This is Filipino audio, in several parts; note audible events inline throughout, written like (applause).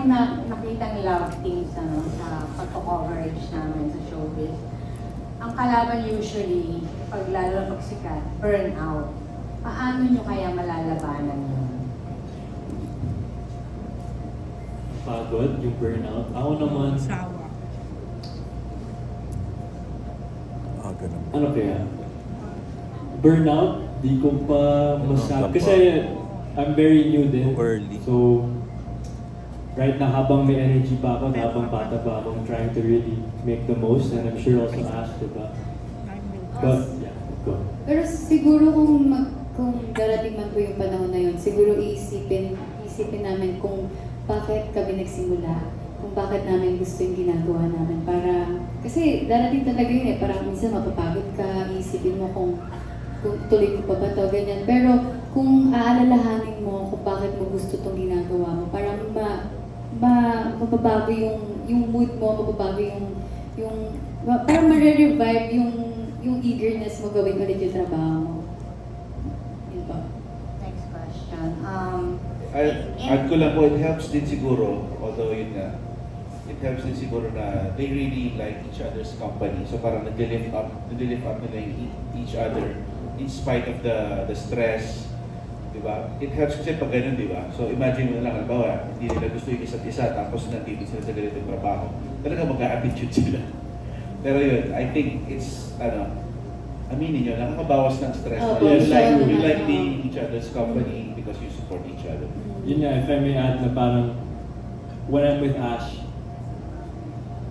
akong na, nakitang love teams ano, sa pagko-coverage namin sa showbiz. Ang kalaban usually, pag lalo pag sikat, burnout. Paano nyo kaya malalabanan yun? Pagod, yung burnout. Ako naman, Sawa. Ah, ganun. ano kaya? Burnout, di ko pa masabi. Kasi I'm very new din. Early. So, right na habang may energy pa ako, habang bata pa ako, I'm trying to really make the most. And I'm sure also Ash, diba? But, yeah, go. Pero siguro kung mag, kung darating man po yung panahon na yun, siguro iisipin, iisipin namin kung bakit kami nagsimula, kung bakit namin gusto yung ginagawa namin. Para, kasi darating talaga yun eh, parang minsan mapapagod ka, iisipin mo kung, kung tuloy ko pa ba to, ganyan. Pero kung aalalahanin mo kung bakit mo gusto itong ginagawa mo, mababago yung, yung mood mo, mababago yung, yung, parang ma-revive yung, yung eagerness mo gawin ulit yung trabaho mo. Yun po. Next question. Um, Add, add ko lang po, it helps din siguro, although yun nga, it helps din siguro na they really like each other's company. So parang nag-lift up, nag-lift up nila yung e- each other in spite of the the stress. Di ba? It helps kasi pag ganun, di ba? So imagine mo na lang, halimbawa, hindi nila gusto yung isa't isa, tapos nandito sila sa ganitong trabaho. Talaga mag-a-attitude (laughs) sila. Pero yun, I think it's, ano, aminin nyo, nakakabawas ng stress. Oh, you yes, like, you agree. like being each other's company because you support each other. Yun nga, if I may add na parang when I'm with Ash,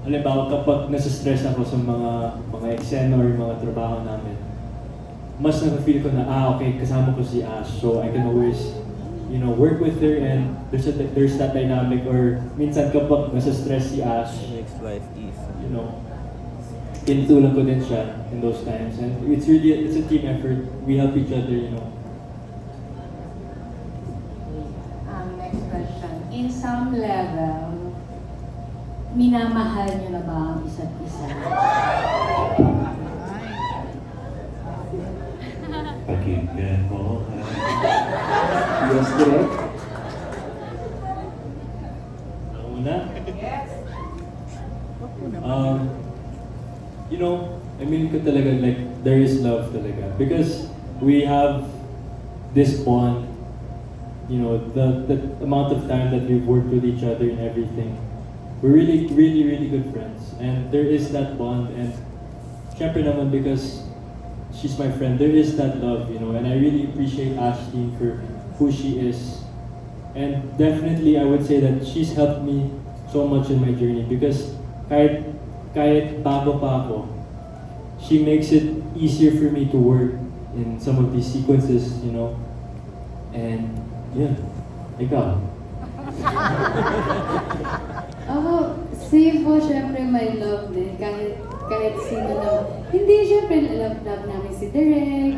halimbawa kapag nasa-stress ako sa mga mga eksena or mga trabaho namin, mas na-feel ko na, ah, okay, kasama ko si Ash, so I can always, you know, work with her and there's, a, there's that dynamic or minsan kapag nasa-stress si Ash, Makes life easy. you know, tinutulong ko din siya in those times. And it's really, it's a team effort. We help each other, you know. um, next question. In some level, minamahal nyo na ba ang isa't isa? Pakinggan mo Yes. Ako muna? Um, you know, I mean ko talaga like there is love talaga because we have this bond. You know, the the amount of time that we've worked with each other and everything. We're really, really, really good friends. And there is that bond and syempre naman because she's my friend, there is that love, you know, and I really appreciate Ashley for who she is. And definitely, I would say that she's helped me so much in my journey because kahit, kahit bago pa ako, she makes it easier for me to work in some of these sequences, you know. And yeah, ikaw. (laughs) Oh, ako, same po, syempre my love din. Kahit, kahit sino na, hindi, syempre, love, love namin si Derek.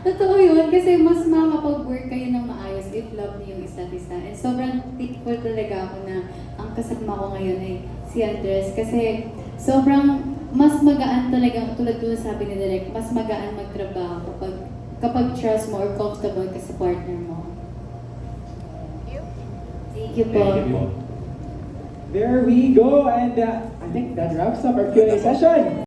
Totoo yun, kasi mas makakapag-work kayo ng maayos if love niyo yung isa't isa. And sobrang thankful talaga ako na ang kasama ko ngayon ay si Andres. Kasi sobrang mas magaan talaga, tulad doon sabi ni Derek, mas magaan magtrabaho kapag kapag trust mo or comfortable ka sa partner mo. Thank you po. Thank you po. There we go, and uh, I think that wraps up our Q&A session.